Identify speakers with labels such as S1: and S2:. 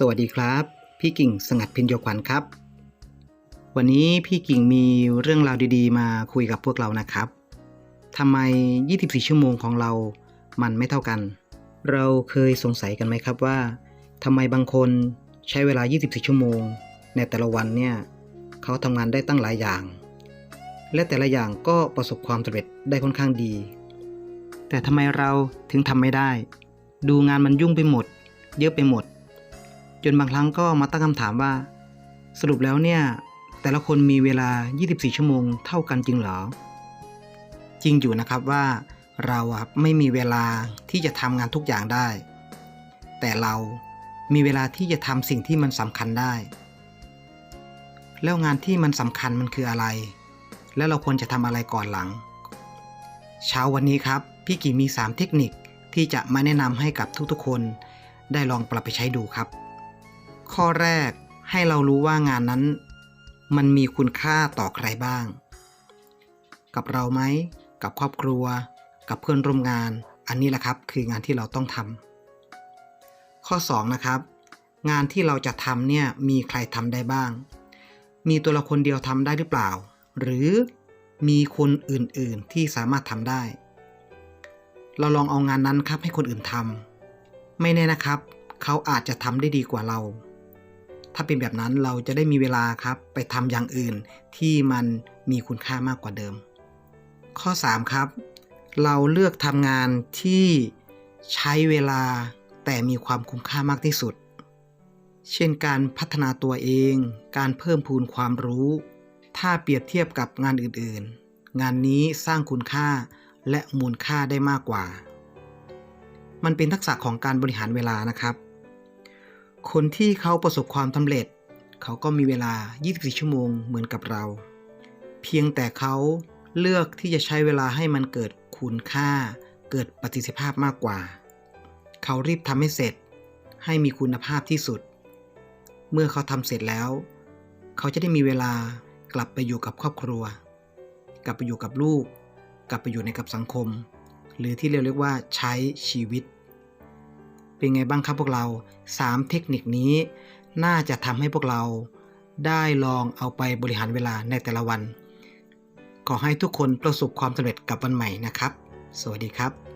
S1: สวัสดีครับ พี่กิ่งสงัดพินโยขวัญครับ วันนี้พี่กิ่งมีเรื่องราวดีๆ มาคุยกับพวกเรานะครับทำไม 24 ชั่วโมงของเรา มันไม่เท่ากัน เราเคยสงสัยกันไหมครับว่าทำไมบางคนใช้เวลา 24 ชั่วโมง ในแต่ละวันเนี่ยเขาทำงานได้ตั้งหลายอย่าง และแต่ละอย่างก็ประสบความสำเร็จได้ค่อนข้างดี แต่ทำไมเราถึงทำไม่ได้ ดูงานมันยุ่งไปหมด เยอะไปหมด จนบางครั้งก็มาตั้งคำถามว่า สรุปแล้วเนี่ย แต่ละคนมีเวลา 24 ชั่วโมงเท่ากันจริงหรอ จริงอยู่นะครับว่าเราไม่มีเวลาที่จะทำงานทุกอย่างได้ แต่เรามีเวลาที่จะทำสิ่งที่มันสำคัญได้ แล้วงานที่มันสำคัญมันคืออะไร แล้วเราควรจะทำอะไรก่อนหลัง เช้าวันนี้ครับ พี่กีมี 3 เทคนิคที่จะมาแนะนำให้กับทุกๆคน ได้ลองปรับไปใช้ดูครับ ข้อแรกให้เรารู้ว่างานนั้น มันมีคุณค่าต่อใครบ้าง กับเราไหม กับครอบครัว กับเพื่อนร่วมงาน อันนี้แหละครับคืองานที่เราต้องทำข้อ 2 นะครับ งานที่เราจะทำเนี่ยมีใครทำได้บ้าง มีตัวเราคนเดียวทำได้หรือเปล่า หรือมีคนอื่นๆที่สามารถทำได้ เราลองเอางานนั้นครับให้คนอื่นทำไม่แน่นะครับ เขาอาจจะทำได้ดีกว่าเรา ถ้าเป็นแบบนั้นเราจะได้มีเวลาครับไปทำอย่างอื่นที่มันมีคุณค่ามากกว่าเดิม ข้อ 3 ครับ เราเลือกทำงานที่ใช้เวลาแต่มีความคุ้มค่ามากที่สุด เช่นการพัฒนาตัวเอง การเพิ่มพูนความรู้ ถ้าเปรียบเทียบกับงานอื่นๆ งานนี้สร้างคุณค่าและมูลค่าได้มากกว่า มันเป็นทักษะของการบริหารเวลานะครับ คนที่เขาประสบความสำเร็จ เขาก็มีเวลา 24 ชั่วโมงเหมือนกับเรา เพียงแต่เขาเลือกที่จะใช้เวลาให้มันเกิดคุณค่า เกิดประสิทธิภาพมากกว่า เขารีบทำให้เสร็จ ให้มีคุณภาพที่สุด เมื่อเขาทำเสร็จแล้ว เขาจะได้มีเวลากลับไปอยู่กับครอบครัว กลับไปอยู่กับลูก กลับไปอยู่ในกับสังคม หรือที่เรียกเรียกว่าใช้ชีวิต เป็นไงบ้างครับพวกเรา 3 เทคนิคนี้ น่าจะทำให้พวกเราได้ลองเอาไปบริหารเวลาในแต่ละวัน ขอให้ทุกคนประสบความสำเร็จกับวันใหม่นะครับ สวัสดีครับ